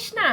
কৃষ্ণা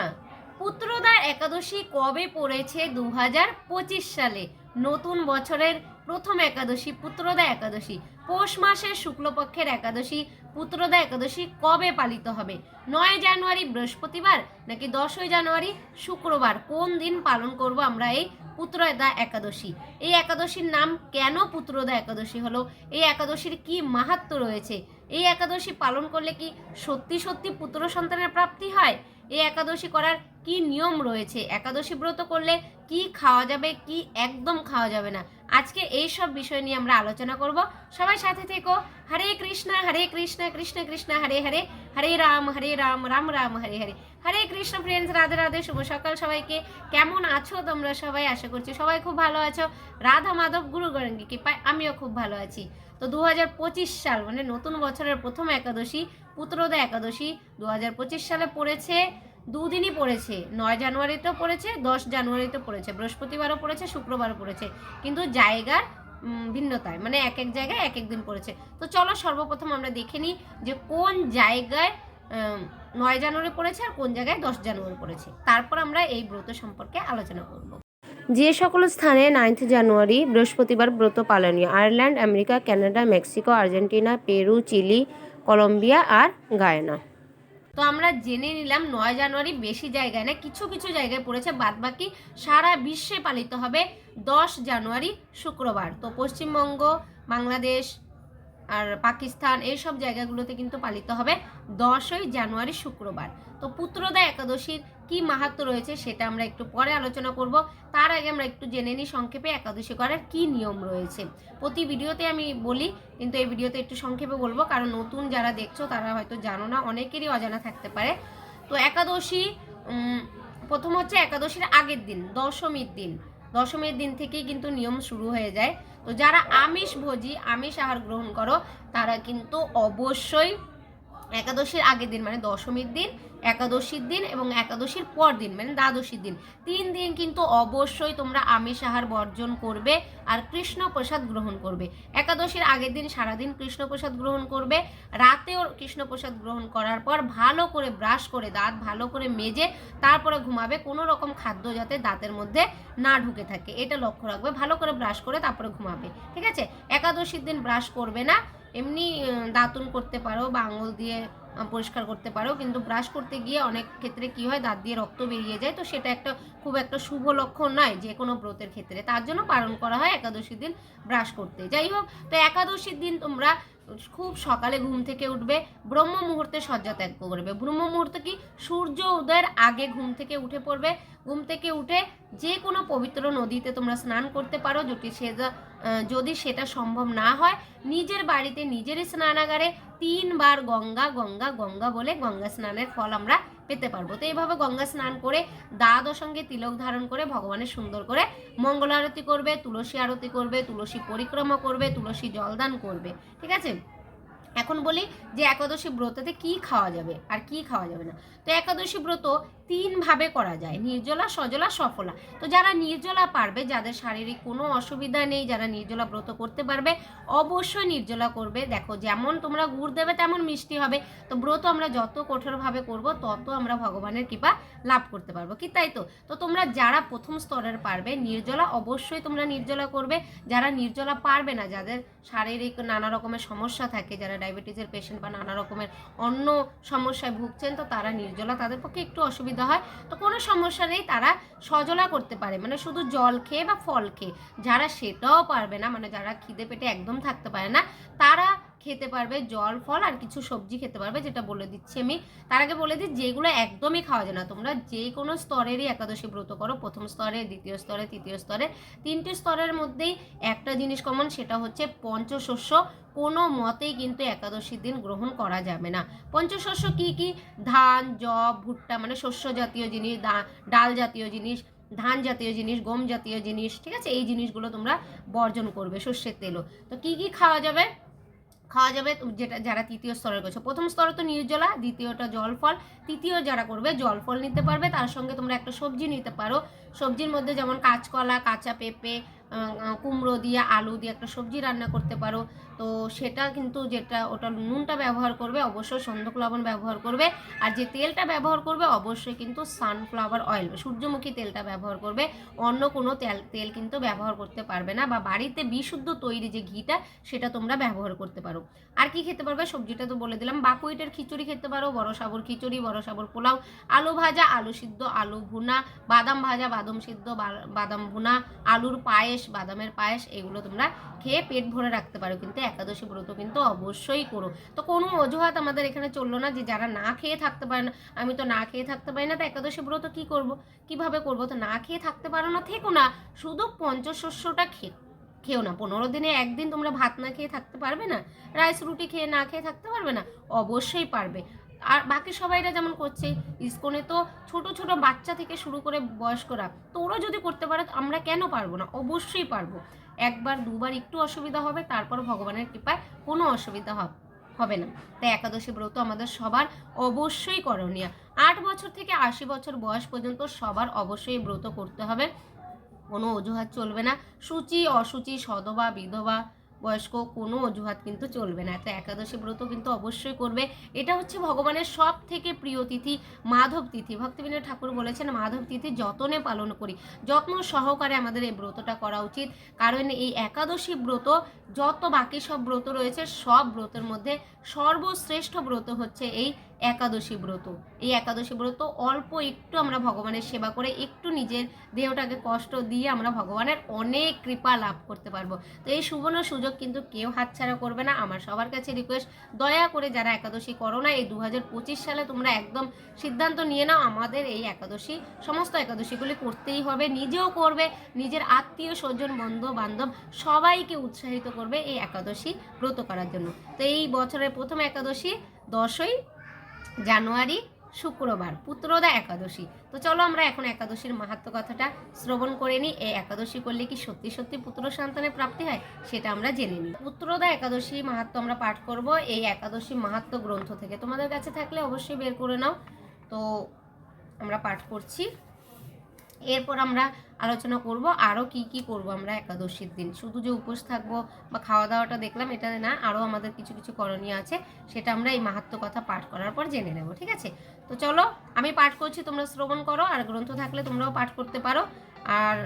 পুত্রদা একাদশী কবে পড়েছে দু হাজার পঁচিশ সালে? নতুন বছরের প্রথম একাদশী পুত্রদা একাদশী। পৌষ মাসের শুক্লপক্ষের একাদশী পুত্রদা একাদশী কবে পালিত হবে? নয় জানুয়ারি বৃহস্পতিবার নাকি দশই জানুয়ারি শুক্রবার? কোন দিন পালন করব আমরা এই পুত্রদা একাদশী? এই একাদশীর নাম কেন পুত্রদা একাদশী হলো? এই একাদশীর কি মাহাত্ম রয়েছে? এই একাদশী পালন করলে কি সত্যি সত্যি পুত্র সন্তানের প্রাপ্তি হয়? এই একাদশী করার কি নিয়ম রয়েছে? একাদশী ব্রত করলে কি খাওয়া যাবে, কি একদম খাওয়া যাবে না? আজকে এই সব বিষয় নিয়ে আমরা আলোচনা করব। সবাই সাথে থেকো। হরে কৃষ্ণ হরে কৃষ্ণ কৃষ্ণ কৃষ্ণ, হরে হরে। হরে রাম হরে রাম রাম রাম, হরে হরে। হরে কৃষ্ণ ফ্রেন্ডস রাধে রাধে, শুভ সকাল সবাইকে। কেমন আছো তোমরা সবাই? আশা করছি সবাই খুব ভালো আছো। রাধা মাধব, গুরু গরঙ্গি কৃপায় আমিও খুব ভালো আছি। তো দু হাজার পঁচিশ সাল মানে নতুন বছরের প্রথম একাদশী, পুত্রদা একাদশী দু হাজার পঁচিশ সালে পড়েছে। দুদিনই পড়েছে। নয় জানুয়ারিতেও পড়েছে, দশ জানুয়ারিতেও পড়েছে, বৃহস্পতিবারও পড়েছে, শুক্রবারও পড়েছে। কিন্তু জায়গার ভিন্নতায় মানে এক এক জায়গায় এক এক দিন পড়েছে। তো চলো সর্বপ্রথম আমরা দেখে নিই যে কোন জায়গায় নয় জানুয়ারি পড়েছে আর কোন জায়গায় দশ জানুয়ারি পড়েছে। তারপর আমরা এই ব্রত সম্পর্কে আলোচনা করব। যে সকল স্থানে নাইন্থ জানুয়ারি বৃহস্পতিবার ব্রত পালনীয়, Ireland, America, Canada, Mexico, Argentina, Peru, Chile, Colombia আর গায়না। তো আমরা জেনে নিলাম নয় জানুয়ারি বেশি জায়গায় না, কিছু কিছু জায়গায় পড়েছে, বাদবাকি সারা বিশ্বে পালিত হবে দশ জানুয়ারি শুক্রবার। তো পশ্চিমবঙ্গ, বাংলাদেশ আর পাকিস্তান এইসব জায়গাগুলোতে কিন্তু পালিত হবে দশই জানুয়ারি শুক্রবার। তো পুত্রদা একাদশীর কি মাহাত্ম রয়েছে সেটা আমরা একটু পরে আলোচনা করব। তার আগে আমরা একটু জেনে নিই সংক্ষেপে একাদশী করার কি নিয়ম রয়েছে। প্রতি ভিডিওতে আমি বলি, কিন্তু এই ভিডিওতে একটু সংক্ষেপে বলব, কারণ নতুন যারা দেখছ তারা হয়তো জানো না, অনেকেরই অজানা থাকতে পারে। তো একাদশী প্রথম হচ্ছে একাদশীর আগের দিন, দশমীর দিন। দশমীর দিন থেকেই কিন্তু নিয়ম শুরু হয়ে যায়। তো যারা আমিষ ভোজি আমিষ আহার গ্রহণ করো, তারা কিন্তু অবশ্যই একাদশীর আগের দিন মানে দশমীর দিন, একাদশীর দিন এবং একাদশীর পর দিন মানে দ্বাদশীর দিন। তিন দিন কিন্তু অবশ্যই তোমরা আমিষ আহার বর্জন করবে আর কৃষ্ণ প্রসাদ গ্রহণ করবে। একাদশীর আগের দিন সারাদিন কৃষ্ণ প্রসাদ গ্রহণ করবে। রাতেও কৃষ্ণ প্রসাদ গ্রহণ করার পর ভালো করে ব্রাশ করে দাঁত ভালো করে মেজে তারপরে ঘুমাবে। কোনো রকম খাদ্য যাতে দাঁতের মধ্যে না ঢুকে থাকে। এটা লক্ষ্য রাখবে। ভালো করে ব্রাশ করে তারপরে ঘুমাবে। ঠিক আছে? একাদশীর দিন ব্রাশ করবে না। এমনি দাঁতুন করতে পারো বা আঙুল দিয়ে পরিষ্কার করতে পারো, কিন্তু ব্রাশ করতে গিয়ে অনেক ক্ষেত্রে কি হয়, দাঁত দিয়ে রক্ত বেরিয়ে যায়। তো সেটা একটা খুব একটা শুভ লক্ষণ নয় যে কোনো ব্রতের ক্ষেত্রে। তার জন্য পালন করা হয় একাদশীর দিন ব্রাশ করতে। যাই হোক, তো একাদশীর দিন তোমরা খুব সকালে ঘুম থেকে উঠবে, ব্রহ্ম মুহূর্তে শয্যা ত্যাগ করবে। ব্রহ্ম মুহূর্ত কি? সূর্য উদয়ের আগে ঘুম থেকে উঠে পড়বে। ঘুম থেকে উঠে যে কোনো পবিত্র নদীতে তোমরা স্নান করতে পারো যদি আহ, যদি সেটা সম্ভব না হয় নিজের বাড়িতে নিজেরই স্নানাগারে তিনবার গঙ্গা গঙ্গা গঙ্গা বলে গঙ্গা স্নানের ফল আমরা পেতে পারব। তো এইভাবে গঙ্গা স্নান করে দ্বাদশ সঙ্গে তিলক ধারণ করে ভগবানের সুন্দর করে মঙ্গল আরতি করবে তুলসী আরতি করবে তুলসী পরিক্রমা করবে তুলসী জলদান করবে। ঠিক আছে? এখন বলি যে একাদশী ব্রততে কি খাওয়া যাবে আর কি খাওয়া যাবে না। তো একাদশী ব্রত তিন ভাবে করা যায়, নির্জলা, সজলা, সফলা। তো যারা নির্জলা পারবে, যাদের শারীরিক কোনো অসুবিধা নেই, যারা নির্জলা ব্রত করতে পারবে, অবশ্যই নির্জলা করবে। দেখো যেমন তোমরা গুড় দেবে, তেমন মিষ্টি হবে। তো ব্রত আমরা যত কঠোরভাবে করব, তত আমরা ভগবানের কৃপা লাভ করতে পারব কি তাই তো? তো তোমরা যারা প্রথম স্তরের পারবে, নির্জলা অবশ্যই তোমরা নির্জলা করবে। যারা নির্জলা পারবে না, যাদের শারীরিক নানা রকমের সমস্যা থাকে, যারা ডায়াবেটিসের পেশেন্ট বা নানা রকমের অন্য সমস্যায় ভুগছেন, তো তারা নির্জলা, তাদের পক্ষে একটু অসুবিধা হয়। তো কোনো সমস্যা নেই, তারা সজলা করতে পারে। মানে শুধু জল খেয়ে বা ফল খেয়ে, যারা সেটাও পারবে না মানে যারা খিদে পেটে একদম থাকতে পারে না, তারা খেতে পারবে, জল, ফল আর কিছু সবজি খেতে পারবে, যেটা বলে দিচ্ছি আমি। তার আগে বলে দিই, যেগুলো একদমই খাওয়া যায় না, তোমরা যে কোনো স্তরেরই একাদশী ব্রত করো, প্রথম স্তরে, দ্বিতীয় স্তরে, তৃতীয় স্তরে। তিনটি স্তরের মধ্যেই একটা জিনিস কমন সেটা হচ্ছে পঞ্চশস্য। কোনো মতেই কিন্তু একাদশীর দিন গ্রহণ করা যাবে না। পঞ্চশস্য কি কি? ধান জব ভুট্টা মানে শস্য জাতীয় জিনিস ডাল জাতীয় জিনিস, ধান জাতীয় জিনিস, গম জাতীয় জিনিস, ঠিক আছে? এই জিনিসগুলো তোমরা বর্জন করবে সর্ষের তেলও। তো কি কি খাওয়া যাবে? খাওয়া যাবে যেটা, যারা তৃতীয় স্তরের করছ প্রথম স্তরে তো নির্জলা দ্বিতীয়টা জলফল তৃতীয় যারা করবে জলফল নিতে পারবে। তার সঙ্গে তোমরা একটা সবজি নিতে পারো। সবজির মধ্যে যেমন কাঁচকলা, কাঁচা পেঁপে কুমড়ো দিয়ে, আলু দিয়ে একটা সবজি রান্না করতে পারো। তো সেটা কিন্তু যেটা, ওটা নুনটা ব্যবহার করবে, অবশ্যই সন্ধক লবণ ব্যবহার করবে। আর যে তেলটা ব্যবহার করবে, অবশ্যই কিন্তু সানফ্লাওয়ার অয়েল সূর্যমুখী তেলটা ব্যবহার করবে। অন্য কোনো তেল তেল কিন্তু ব্যবহার করতে পারবে না, বা বাড়িতে বিশুদ্ধ তৈরি যে ঘিটা, সেটা তোমরা ব্যবহার করতে পারো। আর কি খেতে পারবে? সবজিটা তো বলে দিলাম। বাকুইটের খিচুড়ি খেতে পারো, বড় সাবর খিচুড়ি, বড় সাবর পোলাও, আলু ভাজা, আলু সিদ্ধ, আলু ভুনা, বাদাম ভাজা, বাদাম সিদ্ধ বাদাম ভুনা, আলুর পায়েস, বাদামের পায়েস, এগুলো তোমরা খেয়ে পেট ভরে রাখতে পারো। কিন্তু একাদশী ব্রত কিন্তু অবশ্যই করো। তো কোনো অজুহাত আমাদের এখানে চলল না যে যারা না খেয়ে থাকতে পারে না, আমি তো না খেয়ে থাকতে পারি না, তো একাদশী ব্রত কি করব? কীভাবে করব? তো না খেয়ে থাকতে পারো না, থেকো না। শুধু পঞ্চশস্যটা খেয়ে খেও না। পনেরো দিনে একদিন তোমরা ভাত না খেয়ে থাকতে পারবে না? রাইস রুটি খেয়ে না খেয়ে থাকতে পারবে না? অবশ্যই পারবে। আর বাকি সবাইরা যেমন করছে, ইসকনে তো ছোট ছোট বাচ্চা থেকে শুরু করে বয়স্করা, তো ওরা যদি করতে পারে আমরা কেন পারব না? অবশ্যই পারব। একবার, দুবার একটু অসুবিধা হবে তারপর ভগবানের কৃপায় কোনো অসুবিধা হবে হবে না। তাই একাদশী ব্রত আমাদের সবার অবশ্যই করণীয়। আট বছর থেকে আশি বছর বয়স পর্যন্ত সবার অবশ্যই ব্রত করতে হবে। কোনো অজুহাত চলবে না। সূচি, অসুচি সধবা বিধবা বয়স্ক কোনো অজুহাত কিন্তু চলবে না। একটা একাদশী ব্রত কিন্তু অবশ্যই করবে। এটা হচ্ছে ভগবানের সব থেকে প্রিয় তিথি, মাধব তিথি। ভক্তিবিনোদ ঠাকুর বলেছেন, মাধব তিথি যত্নে পালন করি, যত্ন সহকারে আমাদের এই ব্রতটা করা উচিত। কারণ এই একাদশী ব্রত যত বাকি সব ব্রত রয়েছে, সব ব্রতের মধ্যে সর্বশ্রেষ্ঠ ব্রত হচ্ছে এই একাদশী ব্রত। এই একাদশী ব্রত অল্প একটু আমরা ভগবানের সেবা করে, একটু নিজের দেহটাকে কষ্ট দিয়ে আমরা ভগবানের অনেক কৃপা লাভ করতে পারব। তো এই সুবর্ণ সুযোগ কিন্তু কেউ হাতছাড়া করবে না। আমার সবার কাছে রিকোয়েস্ট দয়া করে যারা একাদশী করো না, এই দু হাজার পঁচিশ সালে তোমরা একদম সিদ্ধান্ত নিয়ে নাও, আমাদের এই একাদশী, সমস্ত একাদশীগুলি করতেই হবে। নিজেও করবে, নিজের আত্মীয় স্বজন বন্ধু বান্ধব সবাইকে উৎসাহিত করবে এই একাদশী ব্রত করার জন্য। তো এই বছরের প্রথম একাদশী দশই জানুয়ারি, শুক্রবার, পুত্রদা একাদশী। তো চলো আমরা এখন একাদশীর মাহাত্ম কথাটা শ্রবণ করে নিই। এই একাদশী করলে কি সত্যি সত্যি পুত্র সন্তানের প্রাপ্তি হয়, সেটা আমরা জেনে নিই। পুত্রদা একাদশী মাহাত্ম আমরা পাঠ করব এই একাদশী মাহাত্ম গ্রন্থ থেকে। তোমাদের কাছে থাকলে অবশ্যই বের করে নাও। তো আমরা পাঠ করছি। এরপর আমরা আলোচনা করব আরও কি কি করব আমরা একাদশীর দিন। শুধু যে উপোস থাকব বা খাওয়া দাওয়াটা দেখলাম, এটা না আরও আমাদের কিছু কিছু করণীয় আছে, সেটা আমরা এই মাহাত্ম কথা পাঠ করার পর জেনে নেব, ঠিক আছে? তো চলো, আমি পাঠ করছি, তোমরা শ্রবণ করো, আর গ্রন্থ থাকলে তোমরাও পাঠ করতে পারো, আর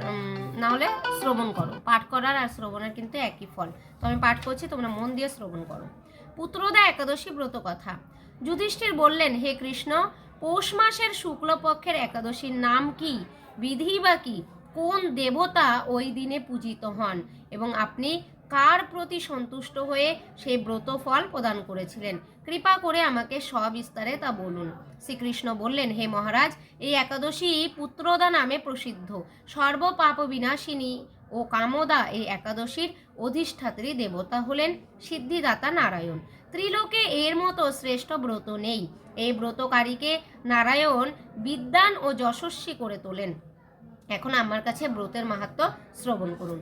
না হলে শ্রবণ করো। পাঠ করার আর শ্রবণের কিন্তু একই ফল। তো আমি পাঠ করছি, তোমরা মন দিয়ে শ্রবণ করো। পুত্রদা একাদশী ব্রত কথা যুধিষ্ঠির বললেন, হে কৃষ্ণ পৌষ মাসের শুক্লপক্ষের একাদশীর নাম কি? বিধি বা কি? কোন দেবতা ওই দিনে পূজিত হন? এবং আপনি কার প্রতি সন্তুষ্ট হয়ে সেই ব্রত ফল প্রদান করেছিলেন? কৃপা করে আমাকে সবিস্তারে তা বলুন। শ্রীকৃষ্ণ বললেন, হে মহারাজ, এই একাদশী পুত্রদা নামে প্রসিদ্ধ। সর্বপাপ বিনাশিনী ও কামদা এই একাদশীর অধিষ্ঠাত্রী দেবতা হলেন সিদ্ধিদাতা নারায়ণ। ত্রিলোকে এর মতো শ্রেষ্ঠ ব্রত নেই। এই ব্রতকারীকে নারায়ণ বিদ্যান ও যশস্বী করে তোলেন। এখন আমার কাছে ব্রতের মাহাত্ম শ্রবণ করুন।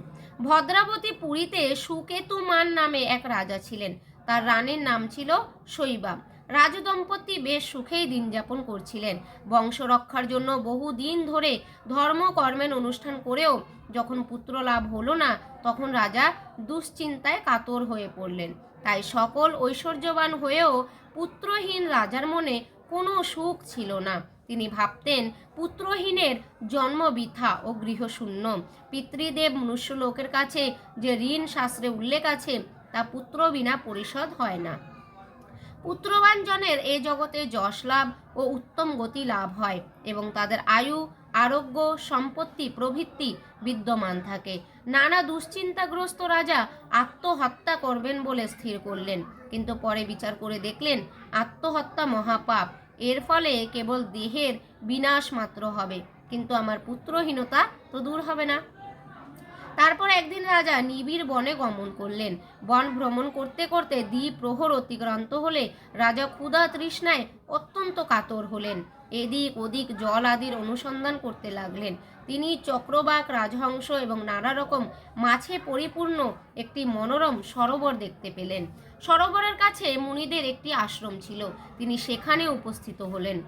ভদ্রাবতী পুরীতে সুকেতু মান নামে এক রাজা ছিলেন। তার রানীর নাম ছিল শৈবা রাজদম্পতি বেশ সুখেই দিন যাপন করছিলেন। বংশ রক্ষার জন্য বহু দিন ধরে ধর্ম কর্মের অনুষ্ঠান করেও যখন পুত্র লাভ হলো না, তখন রাজা দুশ্চিন্তায় কাতর হয়ে পড়লেন। তাই সকল ঐশ্বর্যবান হয়েও পুত্রহীন রাজার মনে কোনো সুখ ছিল না। তিনি ভাবতেন, পুত্রহীনের জন্ম বৃথা ও গৃহশূন্য। পিতৃদেব মনুষ্য লোকের কাছে যে ঋণ শাস্ত্রে উল্লেখ আছে, তা পুত্র বিনা পরিশোধ হয় না। পুত্রবান জনের এ জগতে যশ লাভ ও উত্তম গতি লাভ হয় এবং তাদের আয়ু আরোগ্য, সম্পত্তি, প্রভৃতি বিদ্যমান থাকে। নানা দুশ্চিন্তাগ্রস্ত রাজা আত্মহত্যা করবেন বলে স্থির করলেন। কিন্তু পরে বিচার করে দেখলেন, আত্মহত্যা মহাপাপ। এর ফলে কেবল দেহের বিনাশ মাত্র হবে। কিন্তু আমার পুত্রহীনতা তো দূর হবে না। তারপর একদিন রাজা নিবিড় বনে গমন করলেন। বন ভ্রমণ করতে করতে দ্বীপ প্রহর অতিক্রান্ত হলে রাজা ক্ষুধা তৃষ্ণায় অত্যন্ত কাতর হলেন। এদিক ওদিক জল আদির অনুসন্ধান করতে লাগলেন। তিনি চক্রবাক, রাজহংস এবং নানা রকম মাছে পরিপূর্ণ একটি মনোরম সরোবর দেখতে পেলেন। সরোবরের কাছে মুনিদের একটি আশ্রম ছিল। তিনি সেখানে উপস্থিত হলেন।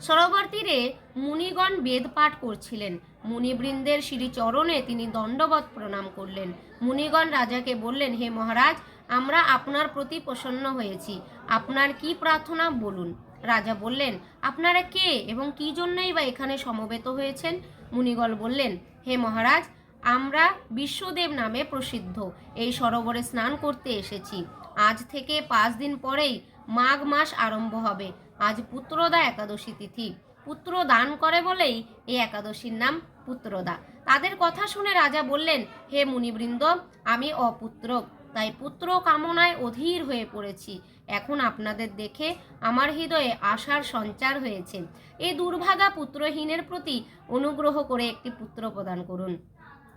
সরোবর তীরে মুনিগণ বেদ পাঠ করছিলেন। মুনিবৃন্দের শ্রীচরণে তিনি দণ্ডবত প্রণাম করলেন। মুনিগণ রাজাকে বললেন, হে মহারাজ, আমরা আপনার প্রতি প্রসন্ন হয়েছি। আপনার কি প্রার্থনা, বলুন। রাজা বললেন, আপনারা কে এবং কি জন্যই বা এখানে সমবেত হয়েছেন? মুনিগল বললেন, হে মহারাজ, আমরা বিশ্বদেব নামে প্রসিদ্ধ। এই সরোবরে স্নান করতে এসেছি। আজ থেকে পাঁচ দিন পরেই মাঘ মাস আরম্ভ হবে। আজ পুত্রদা একাদশী তিথি। পুত্র দান করে বলেই এই একাদশীর নাম পুত্রদা। তাদের কথা শুনে রাজা বললেন, হে মুনিবৃন্দ, আমি অপুত্র। তাই পুত্র কামনায় অধীর হয়ে পড়েছি। এখন আপনাদের দেখে আমার হৃদয়ে আশার সঞ্চার হয়েছে। এই দুর্ভাগা পুত্রহীনের প্রতি অনুগ্রহ করে একটি পুত্র প্রদান করুন।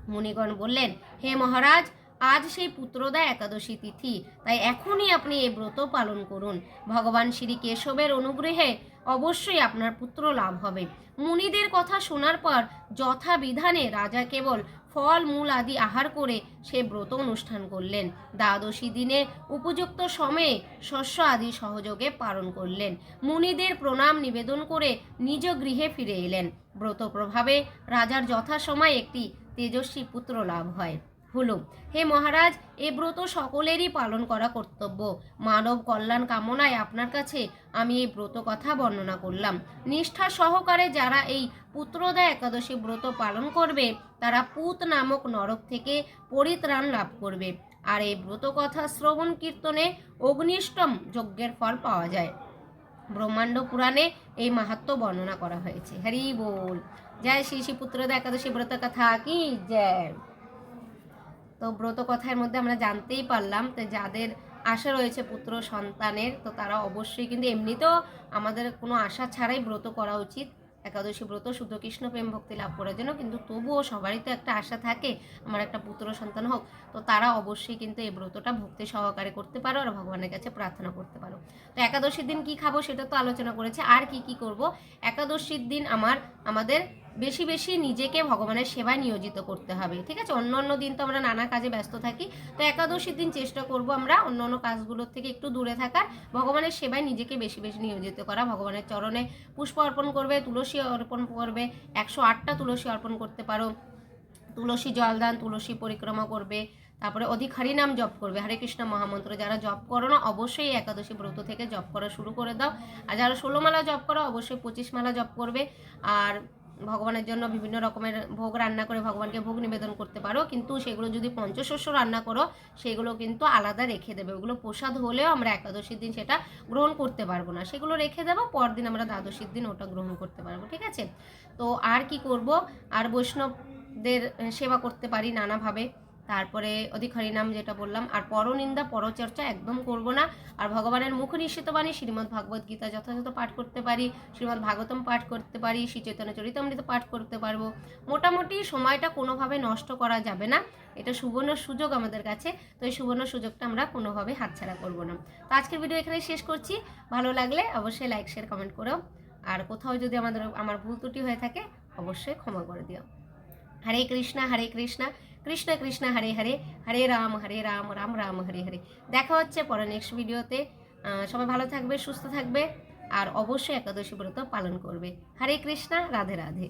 মুনিগণ বললেন, হে মহারাজ, আজ সেই পুত্রদা একাদশী তিথি, তাই এখনই আপনি এই ব্রত পালন করুন। ভগবান শ্রী কেশবের অনুগ্রহে অবশ্যই আপনার পুত্র লাভ হবে। মুনিদের কথা শোনার পর যথাবিধানে রাজা কেবল ফল মূল আদি আহার করে সে ব্রত অনুষ্ঠান করলেন। দ্বাদশী দিনে উপযুক্ত সময়ে শস্য আদি সহযোগে পালন করলেন। মুনিদের প্রণাম নিবেদন করে নিজ গৃহে ফিরে এলেন। ব্রত প্রভাবে রাজার যথাসময়ে একটি তেজস্বী পুত্র লাভ হয়। হলো। হে মহারাজ, এ ব্রত সকলেরই পালন করা কর্তব্য। মানব কল্যাণ কামনায় আপনার কাছে আমি এই ব্রত কথা বর্ণনা করলাম। নিষ্ঠা সহকারে যারা এই পুত্রদা একাদশী ব্রত পালন করবে, তারা পুত নামক নরক থেকে পরিত্রাণ লাভ করবে। আর এই ব্রত কথা শ্রবণ কীর্তনে অগ্নিষ্টম যজ্ঞের ফল পাওয়া যায়। ব্রহ্মাণ্ড পুরাণে এই মাহাত্ম বর্ণনা করা হয়েছে। হরি বল। জয় শ্রী শ্রী পুত্রদা একাদশী ব্রত কথা কি? জয়। তো ব্রত কথার মধ্যে আমরা জানতেই পারলাম তো যাদের আশা রয়েছে পুত্র সন্তানের, তো তারা অবশ্যই কিন্তু এমনিতেও আমাদের কোনো আশা ছাড়াই ব্রত করা উচিত। একাদশী ব্রত শুদ্ধ কৃষ্ণ প্রেম ভক্তি লাভ করার জন্য কিন্তু তবুও সবারই তো একটা আশা থাকে, আমার একটা পুত্র সন্তান হোক। তো তারা অবশ্যই কিন্তু এই ব্রতটা ভক্তি সহকারে করতে পারো আর ভগবানের কাছে প্রার্থনা করতে পারো। তো একাদশীর দিন কি খাব সেটা তো আলোচনা করেছে, আর কি কি করব? একাদশীর দিন আমার, আমাদের বেশি বেশি নিজেকে ভগবানের সেবায় নিয়োজিত করতে হবে, ঠিক আছে? অন্য অন্য দিন তো আমরা নানা কাজে ব্যস্ত থাকি, তো একাদশীর দিন চেষ্টা করব আমরা অন্য অন্য কাজগুলোর থেকে একটু দূরে থাকার, ভগবানের সেবায় নিজেকে বেশি বেশি নিয়োজিত করা, ভগবানের চরণে পুষ্প অর্পণ করবে, তুলসী অর্পণ করবে, একশো আটটা তুলসী অর্পণ করতে পারো, তুলসী জলদান, তুলসী পরিক্রমা করবে, তারপরে অধিক হরিনাম জপ করবে, হরে কৃষ্ণ মহামন্ত্র, যারা জপ করো না, অবশ্যই একাদশী ব্রত থেকে জপ করা শুরু করে দাও, আর যারা ষোলো মালা জপ করো, অবশ্যই পঁচিশ মালা জপ করবে, আর ভগবানের জন্য বিভিন্ন রকমের ভোগ রান্না করে ভগবানকে ভোগ নিবেদন করতে পারো, কিন্তু সেগুলো যদি পঞ্চশস্য রান্না করো, সেগুলো কিন্তু আলাদা রেখে দেবে। ওগুলো প্রসাদ হলেও আমরা একাদশীর দিন সেটা গ্রহণ করতে পারব না। সেগুলো রেখে দেবো, পরদিন আমরা দ্বাদশীর দিন ওটা গ্রহণ করতে পারব, ঠিক আছে? তো আর কি করব? আর বৈষ্ণবদের সেবা করতে পারি নানাভাবে। তারপরে অধিক হরিনাম যেটা বললাম, আর পরনিন্দা, পরচর্চা একদম করব না। আর ভগবানের মুখ নিশ্চিত বাণী শ্রীমদ্ ভাগবত গীতা যথাযথ পাঠ করতে পারি, শ্রীমদ্ ভাগবতম পাঠ করতে পারি, শ্রী চৈতন্য চরিতামৃত পাঠ করতে পারব। মোটামুটি সময়টা কোনোভাবে নষ্ট করা যাবে না। এটা সুবর্ণ সুযোগ আমাদের কাছে, তো এই সুবর্ণ সুযোগটা আমরা কোনোভাবে হাতছাড়া করব না। তো আজকের ভিডিও এখানে শেষ করছি। ভালো লাগলে অবশ্যই লাইক শেয়ার কমেন্ট করো। আর কোথাও যদি আমাদের, আমার ভুল ত্রুটি হয়ে থাকে, অবশ্যই ক্ষমা করে দিও। হরে কৃষ্ণা হরে কৃষ্ণা। কৃষ্ণ কৃষ্ণ, হরে হরে হরে রাম হরে রাম রাম রাম, হরে হরে। দেখা হচ্ছে পরে নেক্সট ভিডিওতে সবাই ভালো থাকবে, সুস্থ থাকবে, আর অবশ্যই একাদশী ব্রত পালন করবে। হরে কৃষ্ণা, রাধে রাধে।